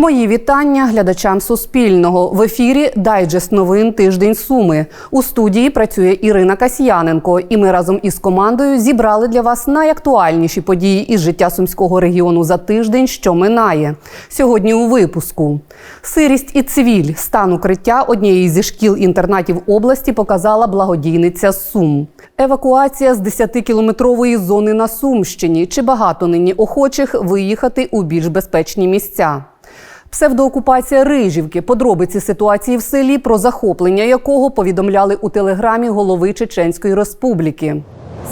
Мої вітання глядачам Суспільного. В ефірі Дайджест новин Тиждень Суми. У студії працює Ірина Касьяненко, і ми разом із командою зібрали для вас найактуальніші події із життя сумського регіону за тиждень, що минає. Сьогодні у випуску сирість і цвіль стан укриття однієї зі шкіл-інтернатів області показала благодійниця Сум. Евакуація з 10-кілометрової зони на Сумщині. Чи багато нині охочих виїхати у більш безпечні місця? Псевдоокупація Рижівки, подробиці ситуації в селі, про захоплення якого повідомляли у телеграмі голови Чеченської Республіки.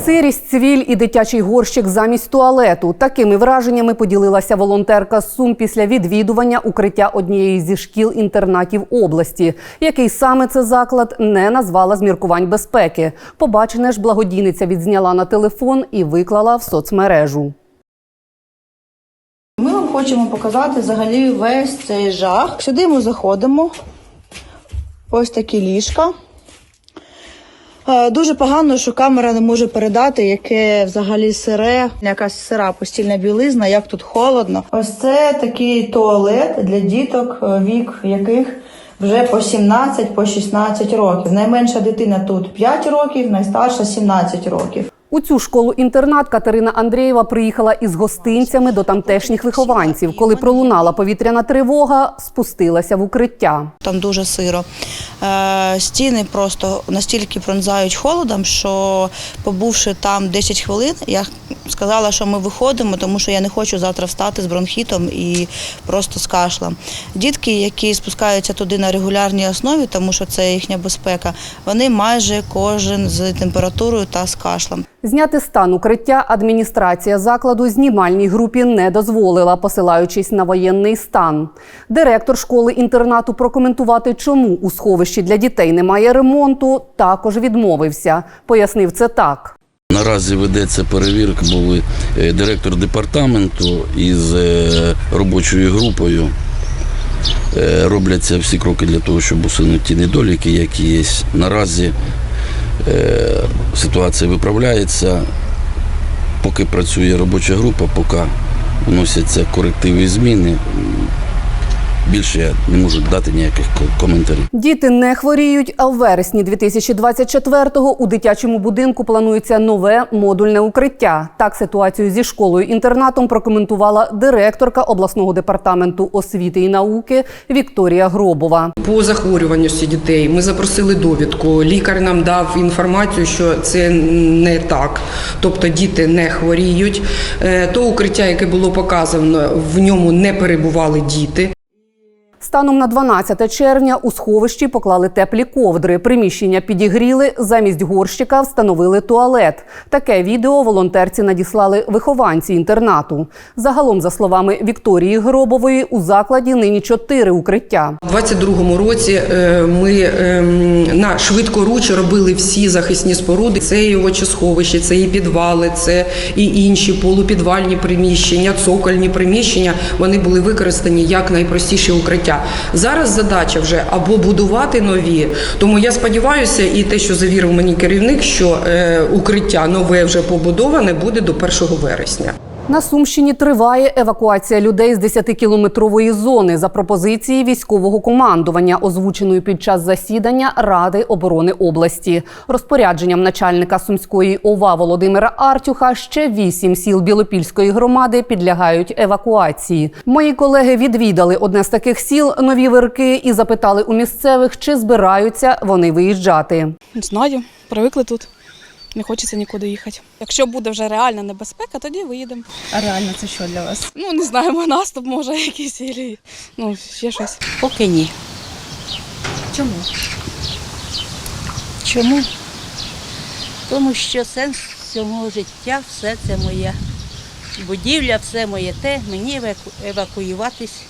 Сирість, цвіль і дитячий горщик замість туалету. Такими враженнями поділилася волонтерка з Сум після відвідування укриття однієї зі шкіл-інтернатів області. Який саме це заклад не назвала з міркувань безпеки. Побачене ж благодійниця відзняла на телефон і виклала в соцмережу. Хочемо показати взагалі весь цей жах. Сюди ми заходимо. Ось такі ліжка. Е, Дуже погано, що камера не може передати, яке взагалі сире, якась сира постільна білизна, як тут холодно. Ось це такий туалет для діток, е, вік яких вже по 17, по 16 років. Найменша дитина тут 5 років, найстарша 17 років. У цю школу-інтернат Катерина Андрієва приїхала із гостинцями до тамтешніх вихованців. Коли пролунала повітряна тривога, спустилася в укриття. Там дуже сиро. Е, Стіни просто настільки пронзають холодом, що побувши там 10 хвилин, я сказала, що ми виходимо, тому що я не хочу завтра встати з бронхітом і просто з кашлем. Дітки, які спускаються туди на регулярній основі, тому що це їхня безпека, вони майже кожен з температурою та з кашлем. Зняти стан укриття адміністрація закладу знімальній групі не дозволила, посилаючись на воєнний стан. Директор школи-інтернату прокоментувати, чому у сховищі для дітей немає ремонту, також відмовився. Пояснив це так. Наразі ведеться перевірка, були е, директор департаменту із е, робочою групою. Е, Робляться всі кроки для того, щоб усунути недоліки, які є. Наразі ситуація виправляється. Поки працює робоча група, поки вносяться корективи і зміни. Більше я не можу дати ніяких коментарів. Діти не хворіють, а в вересні 2024-го у дитячому будинку планується нове модульне укриття. Так ситуацію зі школою-інтернатом прокоментувала директорка обласного департаменту освіти і науки Вікторія Гробова. По захворюваності дітей ми запросили довідку. Лікар нам дав інформацію, що це не так. Тобто діти не хворіють. Е, То укриття, яке було показано, в ньому не перебували діти. Станом на 12 червня у сховищі поклали теплі ковдри. Приміщення підігріли, замість горщика встановили туалет. Таке відео волонтерці надіслали вихованці інтернату. Загалом, за словами Вікторії Гробової, у закладі нині чотири укриття. У 22-му році е, ми ем, на швидкоруч робили всі захисні споруди. Це і овочесховище, це і підвали, це і інші полупідвальні приміщення, цокольні приміщення. Вони були використані як найпростіші укриття. Зараз задача вже або будувати нові. Тому я сподіваюся, і те, що завірив мені керівник, що е, укриття нове вже побудоване буде до 1 вересня. На Сумщині триває евакуація людей з 10-кілометрової зони за пропозиції військового командування, озвученої під час засідання Ради оборони області. Розпорядженням начальника сумської ОВА Володимира Артюха ще вісім сіл Білопільської громади підлягають евакуації. Мої колеги відвідали одне з таких сіл нові вирки і запитали у місцевих, чи збираються вони виїжджати. Знаю, привикли тут. Не хочеться нікуди їхати. Якщо буде вже реальна небезпека, тоді виїдемо. А реально це що для вас? Ну, не знаємо, наступ може якийсь, ілі, ну, ще щось. Поки ні. Чому? Чому? Тому що сенс цього життя все це моє. Будівля, все моє те, мені еваку- евакуюватись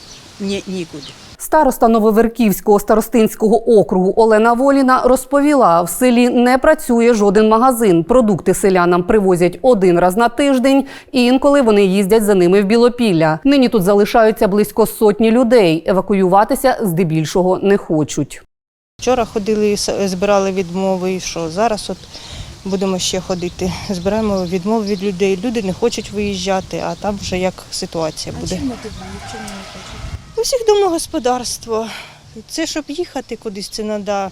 ні, нікуди. Староста Нововерківського старостинського округу Олена Воліна розповіла, в селі не працює жоден магазин. Продукти селянам привозять один раз на тиждень, і інколи вони їздять за ними в Білопілля. Нині тут залишаються близько сотні людей. Евакуюватися здебільшого не хочуть. Вчора ходили, збирали відмови, і що зараз от будемо ще ходити. Збираємо відмови від людей. Люди не хочуть виїжджати, а там вже як ситуація буде. У всіх домогосподарство. Це щоб їхати кудись, це треба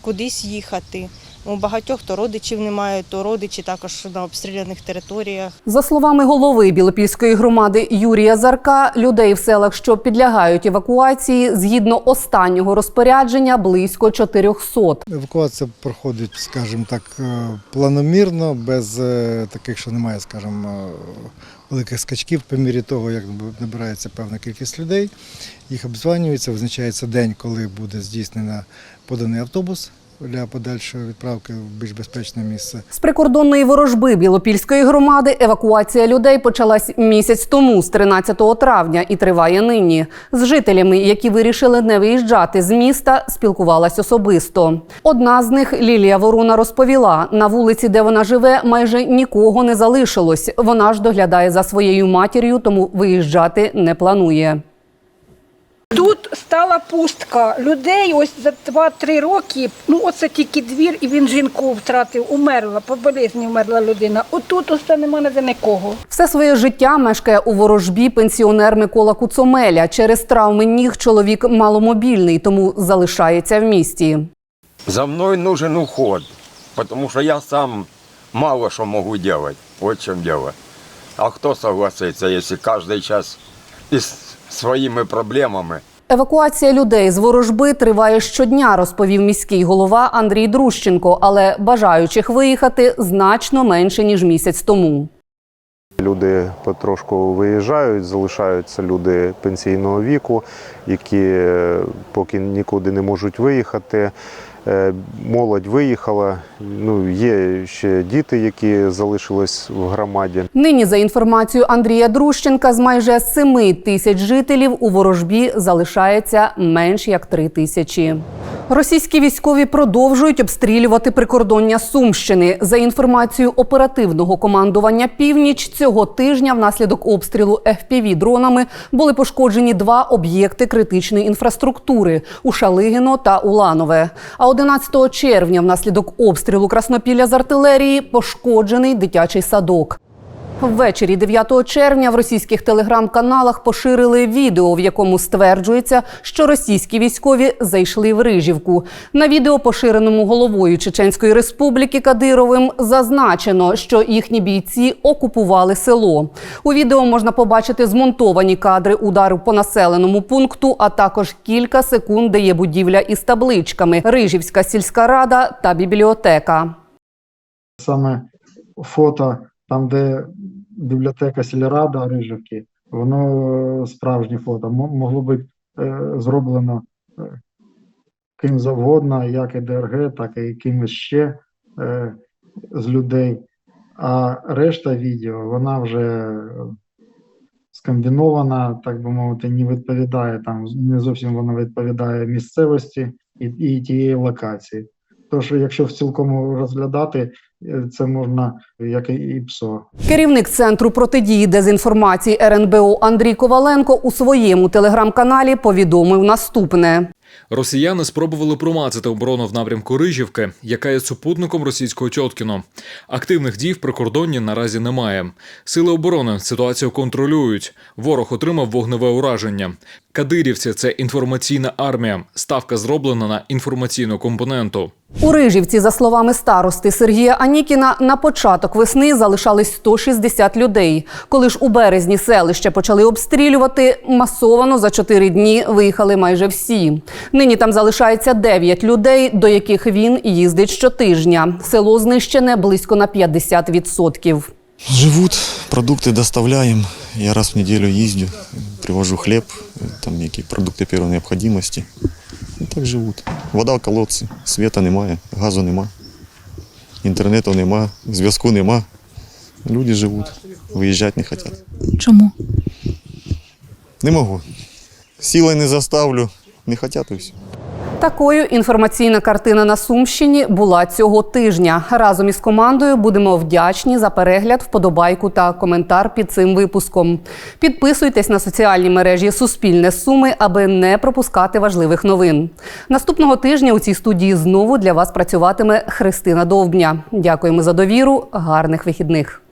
кудись їхати. У багатьох то родичів немає, то родичі також на обстріляних територіях. За словами голови Білопільської громади Юрія Зарка, людей в селах, що підлягають евакуації, згідно останнього розпорядження, близько 400. Евакуація проходить, скажімо так, е, планомірно, без е, таких, що немає, скажімо, е, великих скачків по мірі того, як набирається певна кількість людей. Їх обзванюється, визначається день, коли буде здійснено поданий автобус для подальшої відправки в більш безпечне місце. З прикордонної ворожби Білопільської громади евакуація людей почалась місяць тому, з 13 травня, і триває нині. З жителями, які вирішили не виїжджати з міста, спілкувалась особисто. Одна з них, Лілія Воруна, розповіла: на вулиці, де вона живе, майже нікого не залишилось. Вона ж доглядає за своєю матір'ю, тому виїжджати не планує. Тут стала пустка. Людей ось за 2-3 роки, ну оце тільки двір, і він жінку втратив, умерла, по болезні вмерла людина. Отут ось нема ніде нікого. Все своє життя мешкає у ворожбі пенсіонер Микола Куцомеля. Через травми ніг чоловік маломобільний, тому залишається в місті. За мной нужен уход, потому что я сам мало что могу делать. Вот в чем дело. А кто согласится, если каждый час и с своими проблемами? Евакуація людей з ворожби триває щодня, розповів міський голова Андрій Друщенко, але бажаючих виїхати значно менше ніж місяць тому. Люди потрошку виїжджають, залишаються люди пенсійного віку, які е, поки нікуди не можуть виїхати. Е, Молодь виїхала. Ну, є ще діти, які залишились в громаді. Нині, за інформацією Андрія Друщенка, з майже 7 тисяч жителів у ворожбі залишається менш як 3 тисячі. Російські військові продовжують обстрілювати прикордоння Сумщини. За інформацією оперативного командування Північ цього тижня внаслідок обстрілу fpv дронами були пошкоджені два об'єкти критичної інфраструктури у Шалигино та Уланове. А 11 червня внаслідок обстрілу Краснопілля з артилерії пошкоджений дитячий садок. Ввечері 9 червня в російських телеграм-каналах поширили відео, в якому стверджується, що російські військові зайшли в Рижівку. На відео, поширеному головою Чеченської республіки Кадировим, зазначено, що їхні бійці окупували село. У відео можна побачити змонтовані кадри удару по населеному пункту, а також кілька секунд, де є будівля із табличками Рижівська сільська рада та бібліотека. Саме фото, там, де бібліотека сільрада Рижівки, воно е, справжнє фото. Могло бути е, зроблено е, ким завгодно, як і ДРГ, так і кимось ще з людей. А решта відео, вона вже скомбінована, так би мовити, не відповідає там, не зовсім вона відповідає місцевості і, і тієї локації. Тож, якщо в цілком розглядати, це можна як і- і ПСО. Керівник центру протидії дезінформації РНБО Андрій Коваленко у своєму телеграм-каналі повідомив наступне. Росіяни спробували промацати оборону в напрямку Рижівки, яка є супутником російського Тьоткіно. Активних дій в прикордонні наразі немає. Сили оборони ситуацію контролюють. Ворог отримав вогневе ураження. Кадирівці це інформаційна армія. Ставка зроблена на інформаційну компоненту. У Рижівці, за словами старости Сергія Анікіна, на початок весни залишались 160 людей. Коли ж у березні селище почали обстрілювати, масовано за 4 дні виїхали майже всі. Нині там залишається 9 людей, до яких він їздить щотижня. Село знищене близько на 50%. Живут, продукты доставляем. Я раз в неделю ездю, привожу хлеб, там некие продукты первой необходимости. И так живут. Вода в колодці, света немає, газу нема, інтернету нема, зв'язку нема. Люди живуть, виїжджати не хочуть. Чому? Не можу. Силою не заставлю, не хочуть і все. Такою інформаційна картина на Сумщині була цього тижня. Разом із командою будемо вдячні за перегляд, вподобайку та коментар під цим випуском. Підписуйтесь на соціальні мережі Суспільне Суми, аби не пропускати важливих новин. Наступного тижня у цій студії знову для вас працюватиме Христина Довбня. Дякуємо за довіру. Гарних вихідних.